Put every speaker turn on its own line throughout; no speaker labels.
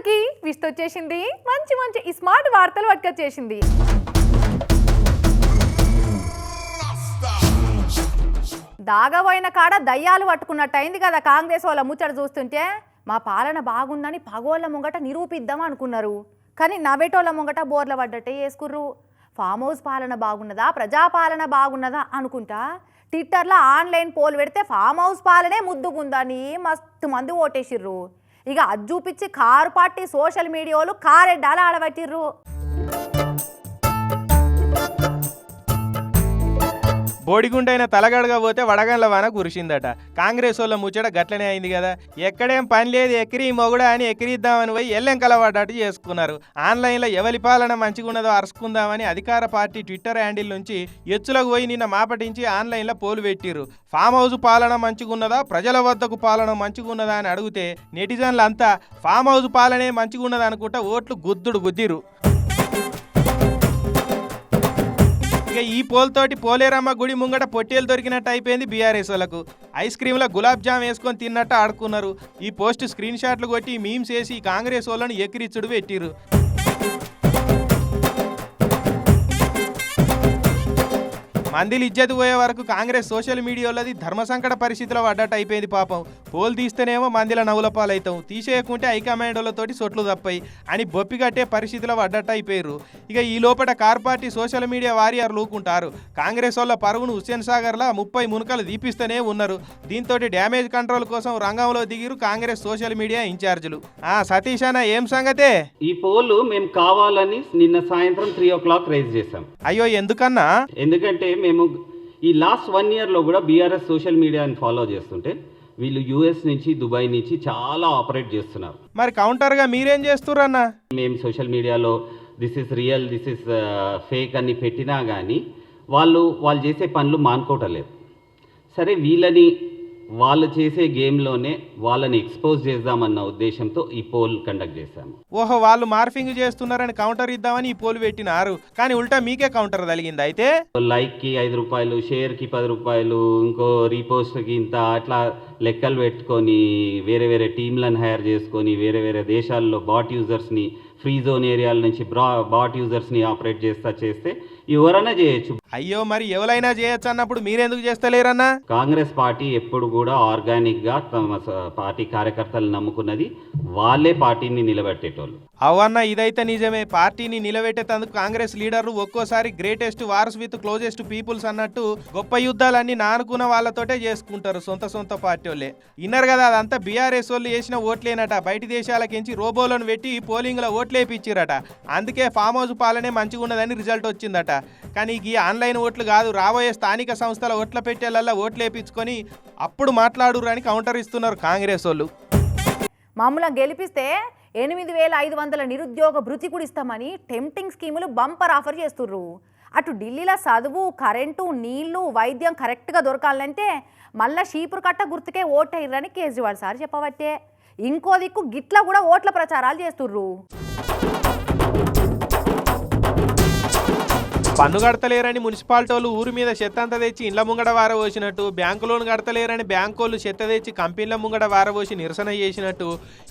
అందరికీ విస్ట్ వచ్చేసింది. మంచి మంచి ఈ స్మార్ట్ వార్తలు పట్టుకొచ్చేసింది. దాగబోయిన కాడ దయ్యాలు పట్టుకున్నట్టు అయింది కదా కాంగ్రెస్ వాళ్ళ ముచ్చట చూస్తుంటే. మా పాలన బాగుందని పగోళ్ళ ముంగట నిరూపిద్దాం అనుకున్నారు. కానీ నవ్వేటోళ్ళ ముంగట బోర్ల పడ్డట్టే వేసుకుర్రు ఫామ్ హౌస్ పాలన బాగున్నదా ప్రజాపాలన బాగున్నదా అనుకుంటా. ట్విట్టర్లో ఆన్లైన్ పోల్ పెడితే ఫామ్ హౌస్ పాలనే ముద్దుగుందని మస్తు మంది ఓటేసిర్రు. ఇక అది చూపించి కారు పార్టీ సోషల్ మీడియాలో కారెడ్డాలు ఆడబట్టిర్రు
బోడిగుండైన తలగడగా పోతే వడగండ్ల వాన కురిసిందట. కాంగ్రెస్ వాళ్ళ ముచ్చట గట్లనే అయింది కదా. ఎక్కడేం పని లేదు ఎక్కిరి మొగుడ అని ఎక్కిరిద్దామని పోయి ఎల్లెం కలవాడట చేసుకున్నారు. ఆన్లైన్లో ఎవరి పాలన మంచిగున్నదో అరుచుకుందామని అధికార పార్టీ ట్విట్టర్ హ్యాండిల్ నుంచి ఎచ్చులకు పోయి నిన్న మాపటించి ఆన్లైన్లో పోలు పెట్టిర్రు. ఫామ్ హౌస్ పాలన మంచిగున్నదా ప్రజల వద్దకు పాలన మంచిగున్నదా అని అడిగితే నెటిజన్లు అంతా ఫామ్ హౌస్ పాలనే మంచిగున్నదా అనుకుంటా ఓట్లు గుద్దుడు గుద్దిరు ఇక ఈ పోల్తోటి పోలేరమ్మ గుడి ముంగట పొట్టేలు దొరికినట్టు అయిపోయింది బీఆర్ఎస్ వాళ్ళకు. ఐస్ క్రీమ్లో గులాబ్ జామ్ వేసుకొని తిన్నట్టు ఆడుకున్నారు. ఈ పోస్ట్ స్క్రీన్ షాట్లు కొట్టి మీమ్స్ వేసి కాంగ్రెస్ వాళ్ళని ఎక్కిరిచ్చుడు పెట్టిరు మందిలు ఇజ్జత్ పోయే వరకు కాంగ్రెస్ సోషల్ మీడియాలోది ధర్మ సంకట పరిస్థితిలో పడ్డట్టు అయిపోయింది పాపం. పోల్ తీస్తేనేమో మందిల నవ్వుల పాలవుతాం తీసేయకుంటే హైకమాండోలతోటి సొట్లు తప్పాయి అని బొప్పి కట్టే పరిస్థితిలో పడ్డట్టు అయిపోయారు ఇక ఈ లోపల car party social media warrior లూకుంటారు Congress వాళ్ళ పరుగును హుస్సేన్ సాగర్లా ముప్పై మునకలు దీపిస్తూనే ఉన్నారు. దీంతో డ్యామేజ్ కంట్రోల్ కోసం రంగంలో దిగిరు కాంగ్రెస్ సోషల్ మీడియా ఇన్ఛార్జీలు. ఆ సతీష్ అన్న ఏం సంగతే?
ఈ పోలు మేము కావాలని నిన్న సాయంత్రం త్రీ ఓ క్లాక్ రైజ్ చేశాం.
అయ్యో ఎందుకన్నా?
ఎందుకంటే మేము ఈ లాస్ట్ వన్ ఇయర్లో కూడా బీఆర్ఎస్ సోషల్ మీడియాని ఫాలో చేస్తుంటే వీళ్ళు యూఎస్ నుంచి దుబాయ్ నుంచి చాలా ఆపరేట్ చేస్తున్నారు.
మరి కౌంటర్గా మీరేం చేస్తుర్రన్నా
మేము సోషల్ మీడియాలో this is real this is fake అని పెట్టినా కానీ వాళ్ళు వాళ్ళు చేసే పనులు మానుకోవటలేదు సరే వీళ్ళని వాళ్ళు చేసే గేమ్లోనే వాళ్ళని ఎక్స్పోజ్ చేద్దామన్న ఉద్దేశంతో ఈ పోల్ కండక్ట్ చేశాము.
ఓహో వాళ్ళు మార్ఫింగ్ చేస్తున్నారని కౌంటర్ ఇద్దామని ఈ పోలు పెట్టినారు. కానీ ఉల్టా మీకే కౌంటర్ తగిలింది అయితే?
లైక్కి ఐదు రూపాయలు షేర్కి పది రూపాయలు ఇంకో రీపోస్ట్కి ఇంత అట్లా లెక్కలు పెట్టుకొని వేరే వేరే టీంలను హైర్ చేసుకొని వేరే వేరే దేశాల్లో బాట్ యూజర్స్ని ఫ్రీ జోన్ ఏరియాల నుంచి బ్రా బాట్ యూజర్స్ని ఆపరేట్ చేస్తా చేస్తే ఎవరైనా చేయొచ్చు.
అయ్యో మరి ఎవరైనా చేయొచ్చు అన్నప్పుడు మీరెందుకు చేస్తలేరన్నా?
కాంగ్రెస్ పార్టీ ఎప్పుడు కూడా ఆర్గానిక్గా తమ స- పార్టీ కార్యకర్తలు నమ్ముకున్నది వాళ్ళే పార్టీని నిలబెట్టేటోళ్ళు.
అవన్న ఇదైతే నిజమే. పార్టీని నిలబెట్టేందుకు కాంగ్రెస్ లీడర్లు ఒక్కోసారి greatest wars with closest peoples అన్నట్టు గొప్ప యుద్ధాలన్నీ నానుకున్న వాళ్ళతోటే చేసుకుంటారు సొంత సొంత పార్టీ వాళ్ళే ఇన్నారు కదా అదంతా బీఆర్ఎస్ వాళ్ళు వేసిన ఓట్లేనట. బయటి దేశాలకించి రోబోలను పెట్టి పోలింగ్లో ఓట్లేపిచ్చిరట. అందుకే ఫామ్ హౌస్ పాలనే మంచిగా ఉన్నదని రిజల్ట్ వచ్చిందట. కానీ ఈ ఆన్లైన్ ఓట్లు కాదు రాబోయే స్థానిక సంస్థల ఓట్ల పెట్టేలల్లా ఓట్లు వేపించుకొని అప్పుడు మాట్లాడురు అని కౌంటర్ ఇస్తున్నారు కాంగ్రెస్ వాళ్ళు.
మమ్మల్ని గెలిపిస్తే ఎనిమిది వేల ఐదు వందల నిరుద్యోగ భృతి కూడా ఇస్తామని టెంప్టింగ్ స్కీములు బంపర్ ఆఫర్ చేస్తుర్రు. అటు ఢిల్లీలో చదువు కరెంటు నీళ్ళు వైద్యం కరెక్ట్గా దొరకాలంటే మళ్ళా షీపురు కట్ట గుర్తుకే ఓటయ్యరని కేజ్రీవాల్ సార్ చెప్పబట్టే. ఇంకో దిక్కు గిట్ల కూడా ఓట్ల ప్రచారాలు చేస్తుర్రు.
పన్ను కడతలేరని మున్సిపాలిటీ వాళ్ళు ఊరి మీద చెత్తంత తెచ్చి ఇండ్ల ముంగడ వారబోసినట్టు బ్యాంకు లోన్ కడతలేరని బ్యాంకు వాళ్ళు చెత్త తెచ్చి కంపెనీల ముంగడ వారబోసి నిరసన చేసినట్టు.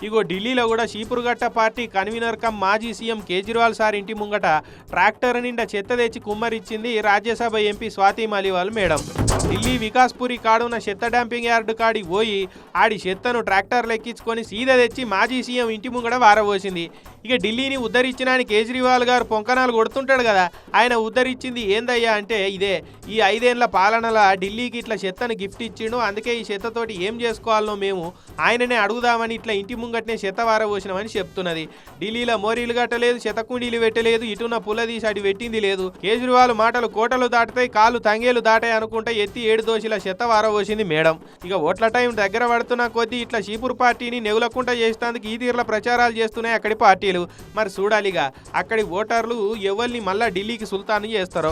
ఇగో ఢిల్లీలో కూడా చీపురుగట్ట పార్టీ కన్వీనర్ కమ్ మాజీ సీఎం కేజ్రీవాల్ సార్ ఇంటి ముంగట ట్రాక్టర్ నిండా చెత్త తెచ్చి కుమ్మరిచ్చింది రాజ్యసభ ఎంపీ స్వాతి మాలివాల్ మేడం. ఢిల్లీ వికాస్పురి కాడున్న చెత్త డంపింగ్ యార్డు కాడికి పోయి ఆడి చెత్తను ట్రాక్టర్లు ఎక్కించుకొని సీదా తెచ్చి మాజీ సీఎం ఇంటి ముంగడ వారబోసింది. ఇక ఢిల్లీని ఉద్ధరించినాని కేజ్రీవాల్ గారు పొంకనాలు కొడుతుంటాడు కదా. ఆయన ఉద్ధరించింది ఏందయ్యా అంటే ఇదే. ఈ ఐదేళ్ళ పాలనల ఢిల్లీకి ఇట్లా చెత్తను గిఫ్ట్ ఇచ్చిండు. అందుకే ఈ చెత్తతోటి ఏం చేసుకోవాలనో మేము ఆయననే అడుగుదామని ఇట్లా ఇంటి ముంగట్నే చెత్త వారబోసినామని చెప్తున్నది. ఢిల్లీలో మోరీలు కట్టలేదు చెత్తకుండీలు పెట్టలేదు ఇటున్న పుల్ల తీసి అటు పెట్టింది లేదు. కేజ్రీవాల్ మాటలు కోటలు దాటుతాయి కాళ్ళు తంగేలు దాటాయి అనుకుంటే ఎత్తి ఏడు దోషిల చెత్త వారబోసింది మేడం. ఇక ఓట్ల టైం దగ్గర పడుతున్న కొద్దీ ఇట్లా చీపురు పార్టీని నెగులకుండా చేసేందుకు ఈ తీర్ల ప్రచారాలు చేస్తున్నాయి అక్కడి పార్టీలు మరి చూడాలిగా అక్కడి ఓటర్లు ఎవరిని మళ్ళా ఢిల్లీకి సుల్తాన్ చేస్తారో?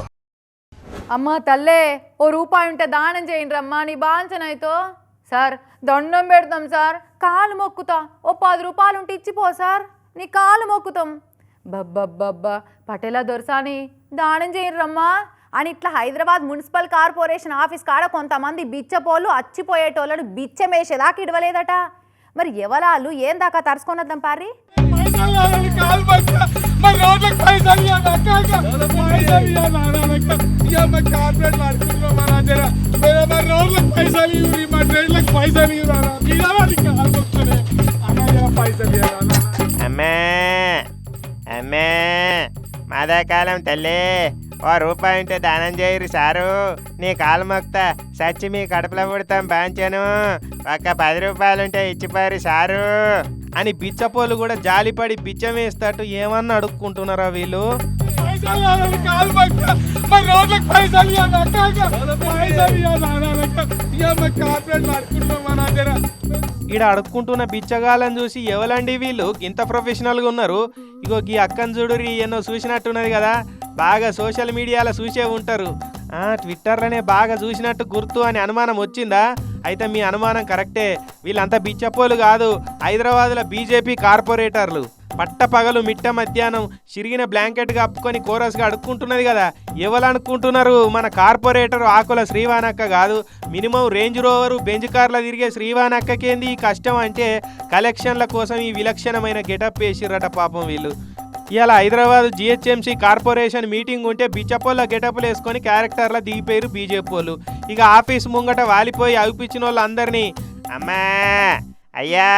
అమ్మ తల్లే ఓ రూపాయి ఉంటే దానం చేయండి రమ్మా నీ బాంచనైతో సార్ దండం పెడతాం సార్ కాలు మొక్కుతా. ఓ పది రూపాయలు ఉంటే ఇచ్చిపో సార్ నీ కాలు మొక్కుతాం. బబ్బబ్బబ్బా పటేలా దొరసాని దానం చేయండి రమ్మా అని ఇట్లా హైదరాబాద్ మున్సిపల్ కార్పొరేషన్ ఆఫీస్ కాడ కొంతమంది బిచ్చపోళ్ళు అచ్చిపోయేటోళ్ళను బిచ్చమేసేదాకా ఇడవలేదట. మరి ఎవరాలు ఏం దాకా తరుచుకున్నద్దాం పారి
పైసలు
అమ్మే అమ్మే మాదాకాలం తల్లి. ఓ రూపాయి ఉంటే దానం చేయరు సారు. నీ కాలు మొక్తా సచ్చి మీ కడుపులో పుడతాం బాంచాను. ఒక్క పది రూపాయలుంటే ఇచ్చిపోయారు సారు.
అని బిచ్చపోలు కూడా జాలిపడి బిచ్చం వేస్తట్టు ఏమన్నా అడుక్కుంటున్నారా వీళ్ళు?
కాలు
ఈడ అడుక్కుంటున్న బిచ్చగాళ్ళని చూసి ఎవలండి వీళ్ళు? ఇంత ప్రొఫెషనల్గా ఉన్నారు. ఇగో ఈ అక్కని చూడు ఎన్నో చూసినట్టున్నది కదా. బాగా సోషల్ మీడియాలో చూసే ఉంటారు. ట్విట్టర్లోనే బాగా చూసినట్టు గుర్తు అని అనుమానం వచ్చిందా? అయితే మీ అనుమానం కరెక్టే. వీళ్ళంతా బిచ్చపోలు కాదు. హైదరాబాద్లో బీజేపీ కార్పొరేటర్లు. పట్ట పగలు మిట్ట మధ్యాహ్నం చిరిగిన బ్లాంకెట్ కప్పుకొని కోరస్గా అడుక్కుంటున్నది కదా. ఎవరనుకుంటున్నారు? మన కార్పొరేటర్ ఆకుల శ్రీవానక్క కాదు. మినిమం రేంజ్ రోవరు బెంజ్ కార్లో తిరిగే శ్రీవానక్కకేంది ఈ కష్టం అంటే కలెక్షన్ల కోసం ఈ విలక్షణమైన గెటప్ వేసిర్రట పాపం వీళ్ళు. ఇవాళ హైదరాబాద్ జిహెచ్ఎంసీ కార్పొరేషన్ మీటింగ్ ఉంటే బిచ్చపోళ్ళ గెటప్లు వేసుకొని క్యారెక్టర్ల దిగిపోయారు బీజేపీ వాళ్ళు. ఇక ఆఫీస్ ముంగట వాలిపోయి అవిపించిన వాళ్ళందరినీ
అమ్మా! అయ్యా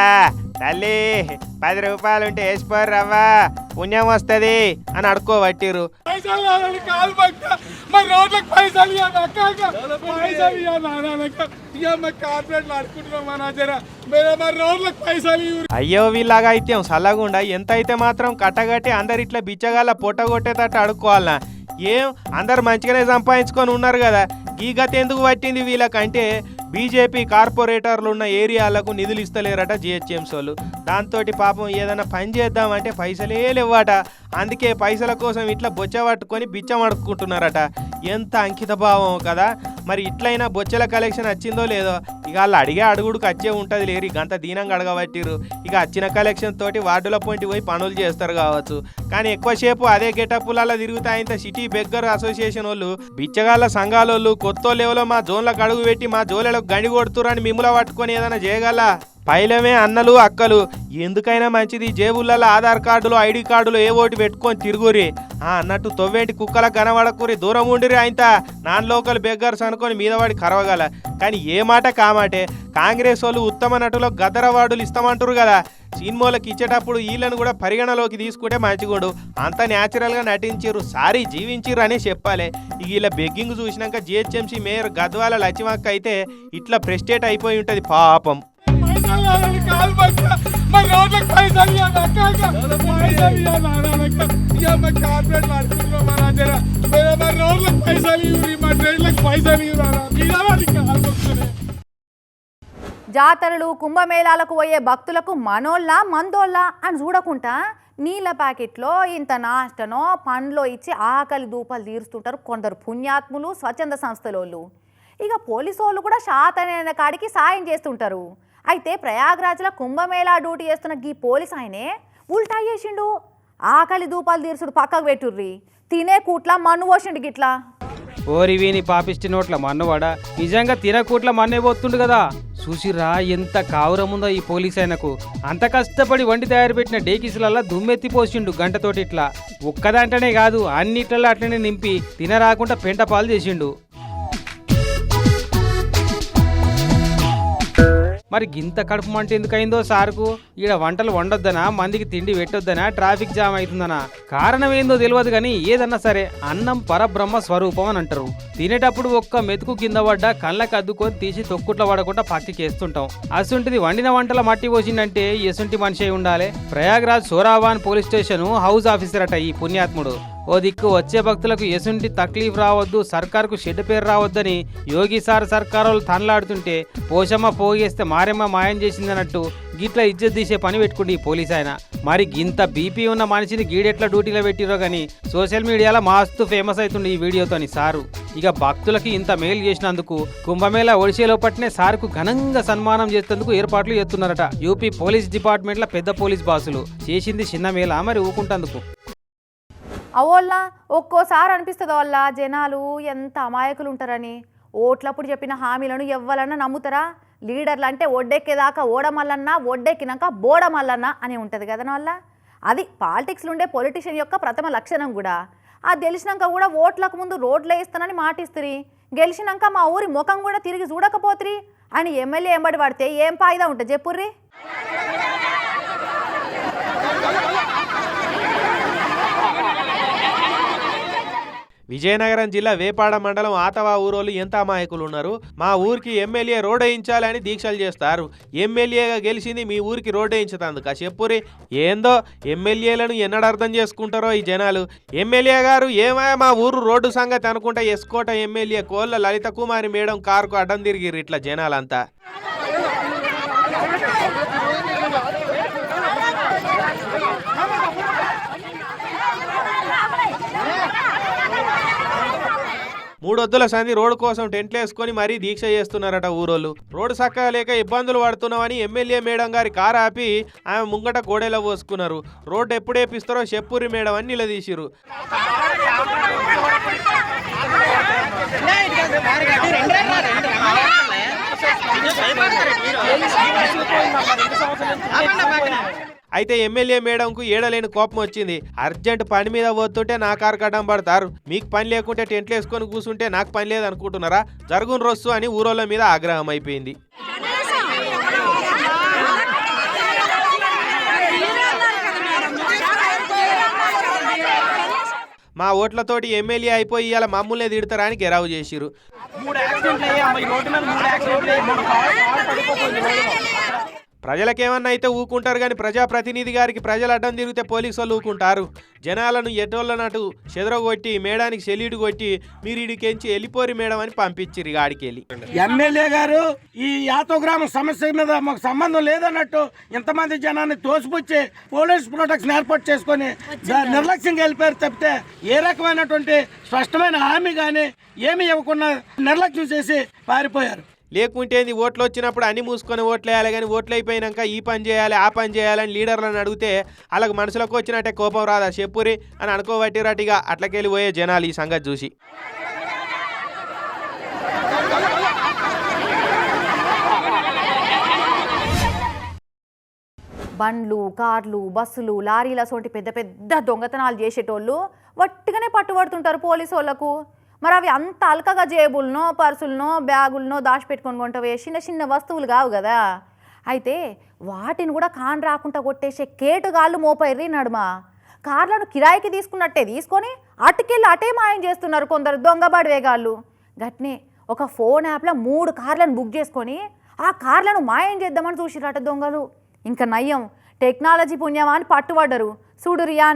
తల్లి పది రూపాయలుంటే వేసిపోరు రవ్వా పుణ్యం వస్తుంది
అని అడుక్కోబట్టిరు. అయ్యో వీళ్ళగా అయితే సల్లగుండా? ఎంత అయితే మాత్రం కట్టగట్టి అందరు ఇట్లా బిచ్చగాళ్ళ పొట్ట కొట్టేటట్టు అడుక్కోవాలనా? ఏం? అందరు మంచిగానే సంపాదించుకొని ఉన్నారు కదా. ఈ గత ఎందుకు పట్టింది వీళ్ళకంటే? బీజేపీ కార్పొరేటర్లు ఉన్న ఏరియాలకు నిధులు ఇస్తలేరట జిహెచ్ఎంసీ వాళ్ళు. దాంతో పాపం ఏదైనా పని చేద్దామంటే పైసలే లేవట. అందుకే పైసల కోసం ఇట్లా బొచ్చ పట్టుకొని బిచ్చం అడుక్కుంటున్నారట. ఎంత అంకిత భావం కదా. మరి ఇట్లయినా బొచ్చల కలెక్షన్ వచ్చిందో లేదో ఇక వాళ్ళు అడిగే అడుగుడుకు వచ్చే ఉంటుంది లేరు. ఇక అంత దీనంగా అడగబట్టిరు ఇక వచ్చిన కలెక్షన్ తోటి వార్డుల పాయింట్ పోయి పనులు చేస్తారు కావచ్చు. కానీ ఎక్కువసేపు అదే గెటప్పులలో తిరుగుతాయంత సిటీ బెగ్గర్ అసోసియేషన్ వాళ్ళు. బిచ్చగాళ్ళ సంఘాలోళ్ళు కొత్త లెవెల్లో మా జోన్లకు అడుగు పెట్టి మా జోన్లకు గండి కొడుతురని మిమ్ముల పట్టుకొని ఏదైనా చేయగల? పైలమే అన్నలు అక్కలు. ఎందుకైనా మంచిది. జేబులలో ఆధార్ కార్డులు ఐడి కార్డులు ఏ ఓటు పెట్టుకొని తిరుగురి అన్నట్టు తొవ్వేంటి కుక్కల కనబడకూరి దూరం ఉండిరి ఆయన నాన్ లోకల్ బెగ్గర్స్ అనుకొని మీదవాడి కరవగల. కానీ ఏ మాట కామాటే కాంగ్రెస్ వాళ్ళు ఉత్తమ నటులో గదరవాడులు ఇస్తామంటారు కదా సినిమాలకు ఇచ్చేటప్పుడు వీళ్ళని కూడా పరిగణలోకి తీసుకుంటే మంచిగుండు. అంత న్యాచురల్గా నటించారు సారీ జీవించిర్రు అనే చెప్పాలి. ఇక ఇలా బెగ్గింగ్ చూసినాక జిహెచ్ఎంసీ మేయర్ గద్వాల లచ్చిమక్క అయితే ఇట్లా ప్రెస్టేట్ అయిపోయి ఉంటుంది పాపం.
పక్క. రోడ్లకు పైసలు ఇవ్వాలి, అక్క, పైసలు ఇవ్వాలి, అక్క. ఇక మా మా దగ్గర. రోడ్లకు పైసలు ఇవ్వరు, మా ట్రైన్లకు పైసలు
జాతరలు కుంభమేళాలకు పోయే భక్తులకు మనోళ్ళ మందోళ్ళ అని చూడకుండా నీళ్ళ ప్యాకెట్లో ఇంత నాష్టనో పండ్లో ఇచ్చి ఆకలి దూపాలు తీరుస్తుంటారు కొందరు పుణ్యాత్ములు స్వచ్ఛంద సంస్థలోళ్ళు ఇక పోలీసు వాళ్ళు కూడా శాతనైన కాడికి సాయం చేస్తుంటారు అయితే ప్రయాగ్రాజ్లో కుంభమేళా డ్యూటీ చేస్తున్న గీ పోలీస్ ఆయనే ఉల్టా చేసిండు. ఆకలి దూపాలు తీర్చుడు పక్కకు పెట్టుర్రి. తినే కూట్ల మన్ను పోసిండు గిట్లా.
ఓరి వీని పాపిష్టి నోట్ల మన్నువాడ? నిజంగా తినకూట్ల మన్నే పోతుండు కదా? చూసిరా ఎంత కావురముందో ఈ పోలీస్ ఆయనకు. అంత కష్టపడి వండి తయారు పెట్టిన డేకిసులల్లా దుమ్మెత్తి పోసిండు గంటతోటి ఇట్లా. ఒక్కదంటనే కాదు అన్నిట్లలో అట్లనే నింపి తినరాకుండా పెంట పాలు చేసిండు. మరి గింత కడుపు మంట ఎందుకు అయిందో సార్కు? ఈడ వంటలు వండొద్దనా? మందికి తిండి పెట్టొద్దనా? ట్రాఫిక్ జామ్ అవుతుందనా కారణం ఏందో తెలియదు కానీ ఏదన్నా సరే అన్నం పరబ్రహ్మ స్వరూపం అని అంటారు. తినేటప్పుడు ఒక్క మెతుకు కింద పడ్డ కళ్ళకు అద్దుకొని తీసి తొక్కుట్ల పడకుండా పక్కకి చేస్తుంటాం అసుంటిది వండిన వంటల మట్టి పోసిందంటే ఎసుంటి మనిషి ఉండాలి. Prayagraj Soraon police station house officer అట ఈ పుణ్యాత్ముడు. ఓ దిక్కు వచ్చే భక్తులకు ఎసుంటి తక్లీఫ్ రావద్దు సర్కార్కు షెడ్ పేరు రావద్దని యోగి సార్ తనలాడుతుంటే పోషమ్మ పోగేస్తే మారెమ్మ మాయం చేసిందన్నట్టు గిట్ల ఇజ్జత్ తీసే పని పెట్టుకుండి ఈ పోలీస్ ఆయన. మరి గింత బీపీ ఉన్న మనిషిని గీడెట్ల డ్యూటీలో పెట్టిరో కానీ సోషల్ మీడియాలో మస్తు ఫేమస్ అవుతుంది ఈ వీడియోతోని సారు. ఇక భక్తులకి ఇంత మేలు చేసినందుకు కుంభమేళ ఒడిసేలో పట్టినే సార్కు ఘనంగా సన్మానం చేసేందుకు ఏర్పాట్లు చేస్తున్నారట. యూపీ పోలీస్ డిపార్ట్మెంట్ల పెద్ద పోలీస్ బాసులు. చేసింది చిన్న మేళ మరి ఊకుంటందుకు.
అవోళ్ళ ఒక్కోసారి అనిపిస్తుంది వాళ్ళ జనాలు ఎంత అమాయకులు ఉంటారని. ఓట్లప్పుడు చెప్పిన హామీలను ఎవ్వలన్నా నమ్ముతారా? లీడర్లు అంటే ఒడ్డెక్కేదాకా ఓడమల్లన్నా ఒడ్డెక్కినాక బోడమల్లన్నా అని ఉంటుంది కదా వల్ల అది పాలిటిక్స్లో ఉండే పొలిటీషియన్ యొక్క ప్రథమ లక్షణం కూడా. అది తెలిసినాక కూడా ఓట్లకు ముందు రోడ్లు వేస్తానని మాటిస్తుంది గెలిచినాక మా ఊరి ముఖం కూడా తిరిగి చూడకపోతురి. అని ఎమ్మెల్యే ఎంబడి పడితే ఏం ఫాయిదా ఉంటుంది చెప్పుర్రి?
విజయనగరం జిల్లా వేపాడ మండలం ఆతవా ఊరోళ్ళు ఎంత అమాయకులు ఉన్నారు మా ఊరికి ఎమ్మెల్యే రోడ్ వేయించాలని దీక్షలు చేస్తారు. ఎమ్మెల్యేగా గెలిచింది మీ ఊరికి రోడ్ వేయించుతందుక చెప్పురి ఏందో ఎమ్మెల్యేలను ఎన్నడ అర్థం చేసుకుంటారో ఈ జనాలు. ఎమ్మెల్యే గారు ఏమా మా ఊరు రోడ్డు సంగతి అనుకుంటా ఎస్కోట ఎమ్మెల్యే కోళ్ళ లలిత కుమారి మేడం కారుకు అడ్డం తిరిగిర్రు ఇట్లా జనాలంతా. మూడొద్దుల సంధి రోడ్డు కోసం టెంట్లు వేసుకొని మరీ దీక్ష చేస్తున్నారట ఊరోళ్ళు. రోడ్డు చక్కగా లేక ఇబ్బందులు పడుతున్నామని ఎమ్మెల్యే మేడం గారి కారు ఆపి ఆమె ముంగట గోడెలో పోసుకున్నారు. రోడ్డు ఎప్పుడు వేపిస్తారో చెప్పురి మేడం అని నిలదీసిరు అయితే ఎమ్మెల్యే మేడంకు ఏడలేని కోపం వచ్చింది. అర్జెంట్ పని మీద పోతుంటే నా కారు కడ్డం పడతారు. మీకు పని లేకుంటే టెంట్లు వేసుకొని కూర్చుంటే నాకు పని లేదు అనుకుంటున్నారా జరుగును రొస్సు అని ఊరోళ్ళ మీద ఆగ్రహం అయిపోయింది. మా ఓట్లతోటి ఎమ్మెల్యే అయిపోయి ఇవాళ మమ్మల్నే తిడతారా అని గెరావు చేసిరు ప్రజలకేమన్నా అయితే ఊకుంటారు కానీ ప్రజాప్రతినిధి గారికి ప్రజలు అడ్డం తిరిగితే పోలీసు వాళ్ళు ఊకుంటారు. జనాలను ఎటోళ్ళనటు చెదరగొట్టి మేడానికి సెల్యూట్ కొట్టి మీరు ఇడికెంచి వెళ్ళిపోరి మేడం అని పంపించిరు ఆడికి వెళ్ళి.
ఎమ్మెల్యే గారు ఈ యాతో గ్రామ సమస్య మీద మాకు సంబంధం లేదన్నట్టు ఇంతమంది జనాన్ని తోసిపుచ్చి పోలీస్ ప్రొటెక్షన్ ఏర్పాటు చేసుకొని నిర్లక్ష్యంగా వెళ్ళిపోయారు తప్పితే ఏ రకమైనటువంటి స్పష్టమైన హామీ కానీ ఏమీ ఇవ్వకుండా నిర్లక్ష్యం చేసి పారిపోయారు.
లేకుంటే ఏంది ఓట్లు వచ్చినప్పుడు అన్ని మూసుకొని ఓట్లు వేయాలి కానీ ఓట్లు అయిపోయినాక ఈ పని చేయాలి ఆ పని చేయాలని లీడర్లను అడిగితే వాళ్ళకి మనసులోకి వచ్చినట్టే కోపం రాదా? చెప్పురి అని అనుకోబట్టిరటిగా అట్లకెళ్ళి పోయే జనాలు ఈ సంగతి చూసి.
బండ్లు కార్లు బస్సులు లారీల సోటి పెద్ద పెద్ద దొంగతనాలు చేసేటోళ్ళు వట్టిగానే పట్టుబడుతుంటారు పోలీసు వాళ్ళకు. మరి అవి అంత అల్కగా జేబులనో పర్సులనో బ్యాగులనో దాచిపెట్టుకొని కొంటవే చిన్న చిన్న వస్తువులు కావు కదా అయితే వాటిని కూడా కాన్ రాకుండా కొట్టేసే కేటుగాళ్ళు మోపైర్రి నడుమ కార్లను కిరాయికి తీసుకున్నట్టే తీసుకొని అటుకెళ్ళి అటే మాయం చేస్తున్నారు కొందరు దొంగబాడు వేగాళ్ళు గట్నే ఒక ఫోన్ యాప్లో మూడు కార్లను బుక్ చేసుకొని ఆ కార్లను మాయం చేద్దామని చూసిరట దొంగలు. ఇంకా నయ్యం టెక్నాలజీ పుణ్యమా అని పట్టుబడ్డరు. చూడు రియా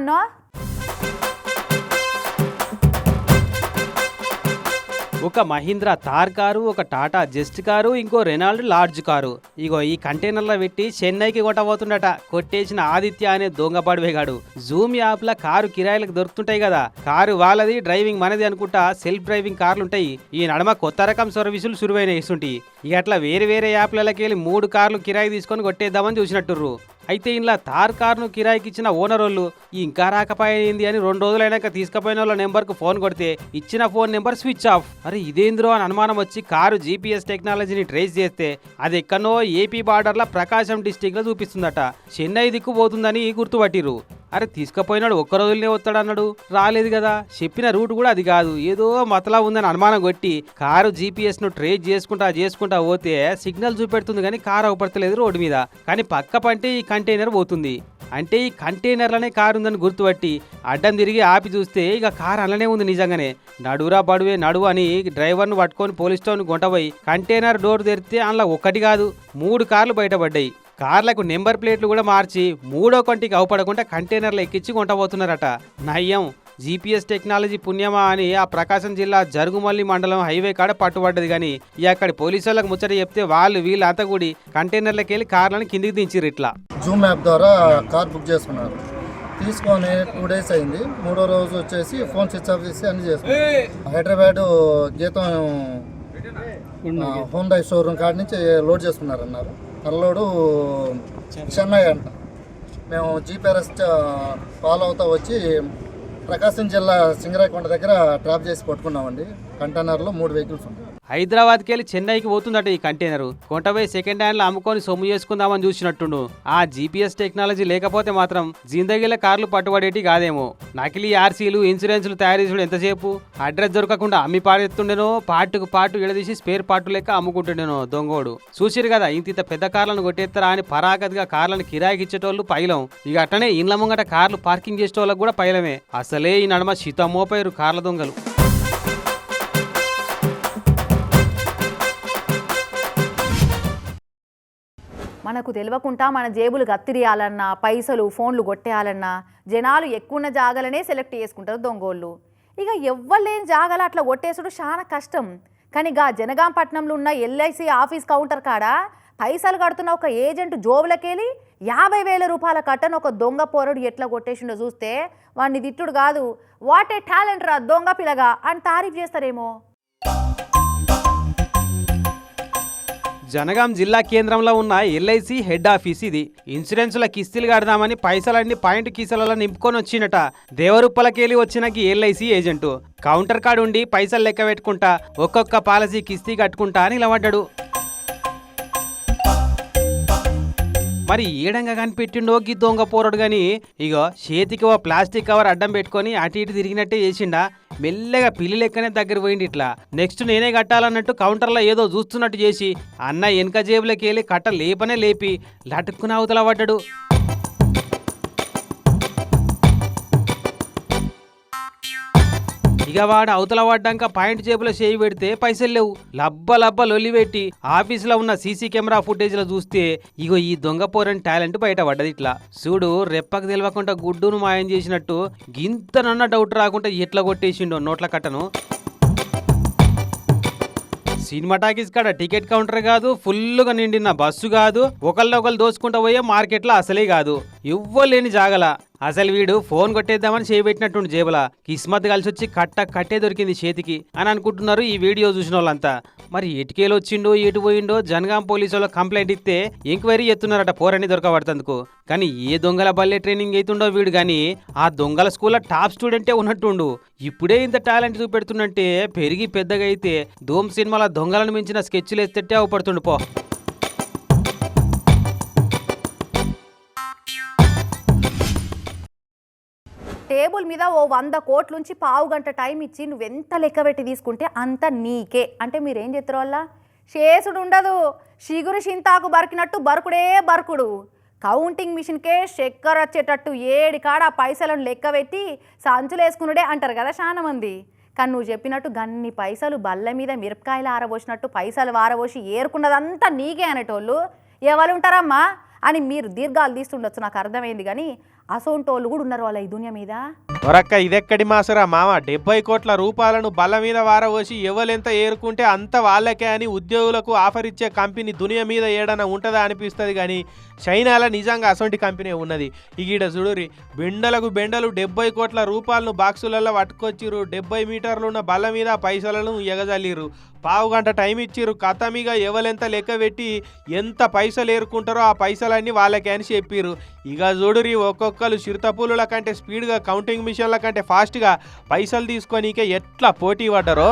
ఒక మహీంద్రా థార్ కారు ఒక టాటా జెస్ట్ కారు ఇంకో రెనాల్డ్ లార్జ్ కారు. ఇగో ఈ కంటైనర్లో పెట్టి చెన్నైకి కొట్టబోతుండట. కొట్టేసిన ఆదిత్య అనే దొంగపాడువేగాడు జూమ్ యాప్ కారు కిరాయిలకు దొరుకుతుంటాయి కదా. కారు వాళ్ళది డ్రైవింగ్ మనది అనుకుంటా సెల్ఫ్ డ్రైవింగ్ కార్లు ఉంటాయి ఈ నడమ కొత్త రకం సర్వీసులు సురువైన ఇస్తుంటాయి ఇక అట్లా వేరే వేరే యాప్లకి వెళ్ళి మూడు కార్లు కిరాయి తీసుకొని కొట్టేద్దామని చూసినట్టుర్రు. అయితే ఇంట్లో తార్ కార్ను కిరాయికి ఇచ్చిన ఓనర్ వాళ్ళు ఇంకా రాకపోయింది అని రెండు రోజులైనాక తీసుకుపోయిన వాళ్ళ నెంబర్కు ఫోన్ కొడితే ఇచ్చిన ఫోన్ నెంబర్ స్విచ్ ఆఫ్. అరే ఇదేంద్రో అని అనుమానం వచ్చి కారు జీపీఎస్ టెక్నాలజీని ట్రేస్ చేస్తే అది ఎక్కడనో ఏపీ బార్డర్ల ప్రకాశం డిస్టిక్లో చూపిస్తుందట. చెన్నై దిక్కు పోతుందని గుర్తుపట్టిరు అరే తీసుకుపోయినాడు ఒక్క రోజులనే వస్తాడన్నాడు. రాలేదు కదా. చెప్పిన రూట్ కూడా అది కాదు. ఏదో మతలా ఉందని అనుమానం కొట్టి కారు జీపీఎస్ను ట్రేస్ చేసుకుంటా చేసుకుంటా పోతే సిగ్నల్ చూపెడుతుంది కానీ కారు అవపడతలేదు రోడ్డు మీద. కానీ పక్క పంటే ఈ కంటైనర్ పోతుంది. అంటే ఈ కంటైనర్లనే కారు ఉందని గుర్తుపట్టి అడ్డం తిరిగి ఆపి చూస్తే ఇక కారు అలానే ఉంది నిజంగానే. నడురా బడువే నడువు అని డ్రైవర్ను పట్టుకొని పోలీస్ స్టేషన్ గుంటపోయి కంటైనర్ డోర్ తెరిస్తే అందులో ఒకటి కాదు మూడు కార్లు బయటపడ్డాయి. కార్లకు నెంబర్ ప్లేట్లు కూడా మార్చి మూడో కంటికి అవపడకుండా కంటైనర్లు ఎక్కించి కొంటపోతున్నారట నయ్యం జీపీఎస్ టెక్నాలజీ పుణ్యమా అని ఆ ప్రకాశం జిల్లా జరుగుమల్లి మండలం హైవే కాడ పట్టుబడ్డది కానీ ఇక అక్కడి పోలీసు వాళ్ళకి ముచ్చట చెప్తే వాళ్ళు వీళ్ళంతా కూడి కంటైనర్లకి వెళ్ళి కార్లను కిందికి దించిర్రు ఇట్లా.
జూమ్ యాప్ ద్వారా కార్ బుక్ చేసుకున్నారు. తీసుకొని టూ డేస్ అయింది. మూడో రోజు వచ్చేసి ఫోన్ స్విచ్ ఆఫ్ చేసి అన్ని చేసుకున్నాం హైదరాబాద్ గీతం హోండా. షోరూమ్ కాడ నుంచి లోడ్ చేసుకున్నారు అన్నారు నల్లోడు చెన్నై అంట. మేము జీపీఆర్ఎస్ ఫాలో అవుతా వచ్చి ప్రకాశం జిల్లా సింగరాయకొండ దగ్గర ట్రాప్ చేసి పట్టుకున్నామండి. కంటైనర్లో మూడు వెహికల్స్ ఉన్నాయి
హైదరాబాద్కి వెళ్ళి చెన్నైకి పోతుందట ఈ కంటైనర్. కొంటపోయి సెకండ్ హ్యాండ్లో అమ్ముకొని సొమ్ము చేసుకుందామని చూసినట్టుండు. ఆ జీపీఎస్ టెక్నాలజీ లేకపోతే మాత్రం జిందగీల కార్లు పట్టుబడేటి కాదేమో. నకిలీ ఆర్సీలు ఇన్సూరెన్స్లు తయారు చేసుడు ఎంతసేపు? అడ్రస్ దొరకకుండా అమ్మి పాడెత్తుండేనో పార్టుకు పాటు విడదీసి స్పేర్ పార్టు లెక్క అమ్ముకుంటుండేనో దొంగోడు. చూసిరు కదా ఇంత ఇంత పెద్ద కార్లను కొట్టేస్తారా అని పరాగతిగా కార్లను కిరాయికి ఇచ్చేటోళ్ళు పైలం. ఇక అట్టనే ఇండ్ల ముంగట కార్లు పార్కింగ్ చేసేటోళ్ళకు కూడా పైలమే. అసలే ఈ నడమ శీతమోపోయారు కార్ల దొంగలు.
మనకు తెలియకుండా మన జేబులు గత్తిరియాలన్నా పైసలు ఫోన్లు కొట్టేయాలన్నా జనాలు ఎక్కువ జాగలనే సెలెక్ట్ చేసుకుంటారు దొంగోళ్ళు. ఇక ఎవ్వలేని జాగలు అట్లా కొట్టేసుడు చాలా కష్టం. కానీ గా జనగాంపట్నంలో ఉన్న ఎల్ఐసి ఆఫీస్ కౌంటర్ కాడ పైసలు కడుతున్న ఒక ఏజెంట్ జోబులకెళ్ళి యాభై వేల రూపాయల కట్టను ఒక దొంగ పోరడు ఎట్లా కొట్టేసిండో చూస్తే వాడిని తిట్టుడు కాదు. వాట్ ఏ టాలెంట్ రా దొంగ పిల్లగా అని తారీఫ్ చేస్తారేమో.
జనగాం జిల్లా కేంద్రంలో ఉన్న ఎల్ఐసి హెడ్ ఆఫీస్ ఇది. ఇన్సూరెన్స్ల కిస్తీలు కడదామని పైసలన్నీ పాయింట్ కీసలలో నింపుకొని వచ్చినట దేవరుప్పలకెళ్ళి వచ్చినకి ఎల్ఐసి ఏజెంటు. కౌంటర్ కార్డు ఉండి పైసలు లెక్క పెట్టుకుంటా ఒక్కొక్క పాలసీ కిస్తీ కట్టుకుంటా అని నిలబడ్డాడు. మరి ఏడంగా కనిపెట్టిండో గీ దొంగ పోరడు గాని ఇగో చేతికి ఓ ప్లాస్టిక్ కవర్ అడ్డం పెట్టుకొని అటు ఇటు తిరిగినట్టే చేసిండా. మెల్లగా పిల్లి లెక్కనే దగ్గర పోయింది ఇట్లా. నెక్స్ట్ నేనే కట్టాలన్నట్టు కౌంటర్లో ఏదో చూస్తున్నట్టు చేసి అన్న వెనక జేబులోకి వెళ్ళి కట్ట లేపనే లేపి లటుక్కున అవతల పడ్డాడు. ఇక వాడు అవతల పడ్డాక పాయింట్ చేపలో చేయి పెడితే పైసలు లేవు. లబ్బ లబ్బ లొల్లిపెట్టి ఆఫీసులో ఉన్న సీసీ కెమెరా ఫుటేజ్లో చూస్తే ఇగో ఈ దొంగ పోరని టాలెంట్ బయట పడ్డది ఇట్లా. చూడు రెప్పకు తెలియకుండా గుడ్డును మాయం చేసినట్టు గింతనన్న డౌట్ రాకుండా ఎట్లా కొట్టేసిండో నోట్ల కట్టను. సినిమా టాకీస్ కాడ టికెట్ కౌంటర్ కాదు ఫుల్గా నిండిన బస్సు కాదు ఒకళ్ళు ఒకళ్ళు దోచుకుంటూ పోయే మార్కెట్లో అసలే కాదు. ఇవ్వలేని జాగల. అసలు వీడు ఫోన్ కొట్టేద్దామని చేయబెట్టినట్టుండి జేబుల. కిస్మత్ కలిసి వచ్చి కట్ట కట్టే దొరికింది చేతికి. అని అనుకుంటున్నారు ఈ వీడియో చూసిన వాళ్ళంతా. మరి ఎటుకేలు వచ్చిండో ఎటు పోయిండో జనగాం పోలీసు వాళ్ళు కంప్లైంట్ ఇస్తే ఎంక్వైరీ ఎత్తున్నారట పోరని దొరకబడుతుందుకు. కానీ ఏ దొంగల బల్లే ట్రైనింగ్ అవుతుండో వీడు కానీ ఆ దొంగల స్కూల్లో టాప్ స్టూడెంటే ఉన్నట్టుండు. ఇప్పుడే ఇంత టాలెంట్ చూపెడుతుండంటే పెరిగి పెద్దగా అయితే ధూమ్ సినిమాల దొంగలను మించిన స్కెచ్లు వేస్తేటే అవపడుతుండు పో.
టేబుల్ మీద ఓ వంద కోట్లుంచి పావు గంట టైం ఇచ్చి నువ్వెంత లెక్క పెట్టి తీసుకుంటే అంత నీకే. అంటే మీరేం చేస్తారు వల్ల శేషుడు ఉండదు షిగురు చింతాకు బరికినట్టు బరుకుడే బరుకుడు. కౌంటింగ్ మిషన్కే చక్కెర వచ్చేటట్టు ఏడి కాడ ఆ పైసలను లెక్క పెట్టి సంచులు వేసుకునుడే అంటారు కదా చాలా మంది కానీ నువ్వు చెప్పినట్టు గన్ని పైసలు బల్ల మీద మిరపకాయలు ఆరబోసినట్టు పైసలు ఆరబోసి ఏరుకున్నదంతా నీకే అనేటోళ్ళు. ఎవరు ఉంటారమ్మా అని మీరు దీర్ఘాలు తీస్తుండొచ్చు. నాకు అర్థమైంది కానీ అసోంటోళ్ళు కూడా ఉన్నారు వాళ్ళ ఈ దునియా మీద.
ఒరక్క ఇదెక్కడి మాసరా మామ? డెబ్బై కోట్ల రూపాయలను బల్ల మీద వారవోసి ఎవరెంత ఏరుకుంటే అంత వాళ్ళకే అని ఉద్యోగులకు ఆఫర్ ఇచ్చే కంపెనీ దునియా మీద ఏడన ఉంటుందా అనిపిస్తుంది కానీ చైనాలో నిజంగా అసొంటి కంపెనీ ఉన్నది. ఈడ చూడురి బెండలకు బెండలు డెబ్బై కోట్ల రూపాయలను బాక్సులలో పట్టుకొచ్చిర్రు. డెబ్బై మీటర్లు ఉన్న బల్ల మీద పైసలను ఎగజల్లిరు పావు గంట టైం ఇచ్చిర్రు. కథమిగా ఎవలెంత లెక్క పెట్టి ఎంత పైసలు ఏరుకుంటారో ఆ పైసలన్నీ వాళ్ళకే అని చెప్పిర్రు. ఇక చూడురి ఒక్కొక్కరు చిరుతపులుల కంటే స్పీడ్గా కౌంటింగ్ మిషన్ల కంటే ఫాస్ట్గా పైసలు తీసుకొనికే ఎట్లా పోటీ పడ్డారో.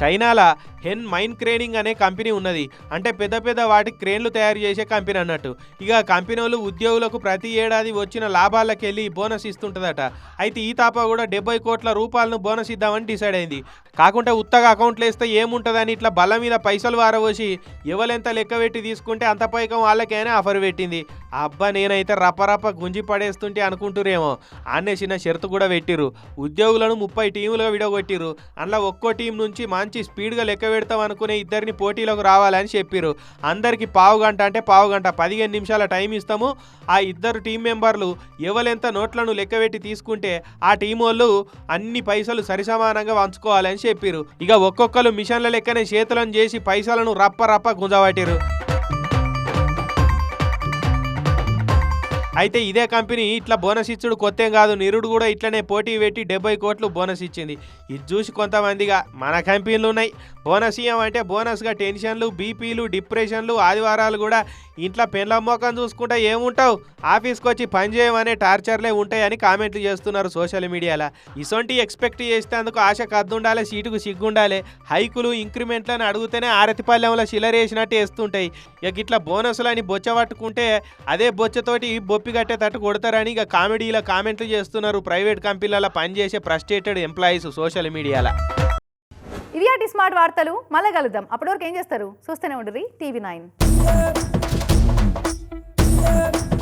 చైనాలో హెన్ మైన్ క్రేనింగ్ అనే కంపెనీ ఉన్నది. అంటే పెద్ద పెద్ద వాటి క్రేన్లు తయారు చేసే కంపెనీ అన్నట్టు. ఇక కంపెనీ వాళ్ళు ఉద్యోగులకు ప్రతి ఏడాది వచ్చిన లాభాలకు వెళ్ళి బోనస్ ఇస్తుంటుందట. అయితే ఈ తాప కూడా డెబ్బై కోట్ల రూపాయలను బోనస్ ఇద్దామని డిసైడ్ అయింది. కాకుంటే ఉత్తగా అకౌంట్లు వేస్తే ఏముంటుందని ఇట్లా బల్ల మీద పైసలు వారవోసి ఎవరెంత లెక్క పెట్టి తీసుకుంటే అంత పైకం వాళ్ళకైనా ఆఫర్ పెట్టింది. అబ్బా నేనైతే రపరప గుంజి పడేస్తుంటే అనుకుంటురేమో. ఆనే చిన్న షరతు కూడా పెట్టిర్రు. ఉద్యోగులను ముప్పై టీములుగా విడగొట్టిర్రు. అందులో ఒక్కో టీం నుంచి మంచి స్పీడ్గా లెక్క పెడతాం అనుకునే ఇద్దరిని పోటీలోకి రావాలని చెప్పిర్రు. అందరికి పావు గంట అంటే పావు గంట. పదిహేను నిమిషాల టైం ఇస్తాము. ఆ ఇద్దరు టీం మెంబర్లు ఎవరెంత నోట్లను లెక్కబెట్టి తీసుకుంటే ఆ టీం వాళ్ళు అన్ని పైసలు సరిసమానంగా పంచుకోవాలని చెప్పిర్రు. ఇక ఒక్కొక్కరు మిషన్ల లెక్కనే చేతులను చేసి పైసలను రప్ప రప్ప గుంజబట్టారు అయితే ఇదే కంపెనీ ఇట్లా బోనస్ ఇచ్చుడు కొత్తేం కాదు. నిరుడు కూడా ఇట్లనే పోటీ పెట్టి డెబ్బై కోట్లు బోనస్ ఇచ్చింది. ఇది చూసి కొంతమందిగా మన కంపెనీలు ఉన్నాయి. బోనస్ ఇవ్వమంటే బోనస్గా టెన్షన్లు బీపీలు డిప్రెషన్లు ఆదివారాలు కూడా ఇంట్లో పెన్ల మోకం చూసుకుంటే ఏముంటావు? ఆఫీస్కి వచ్చి పని చేయమనే టార్చర్లే ఉంటాయని కామెంట్లు చేస్తున్నారు సోషల్ మీడియాలో. ఇసొంటి ఎక్స్పెక్ట్ చేసేందుకు ఆశ కద్దుండాలి సీటుకు సిగ్గుండాలి. హైకులు ఇంక్రిమెంట్లను అడిగితేనే ఆరతిపల్లెంలో వేసినట్టు వేస్తుంటాయి. ఇక ఇట్లా బోనస్లని బొచ్చ పట్టుకుంటే అదే బొచ్చతోటి బొప్పి కట్టేటట్టు కొడతారని ఇక కామెడీలో కామెంట్లు చేస్తున్నారు ప్రైవేట్ కంపెనీలలో పనిచేసే ఫ్రస్ట్రేటెడ్ ఎంప్లాయీస్ సోషల్ మీడియాలో.
ఇది స్మార్ట్ వార్తలు మళ్ళీ కలుద్దాం. అప్పటివరకు ఏం చేస్తారు? చూస్తూనే ఉండరు టీవీ నైన్. Yeah.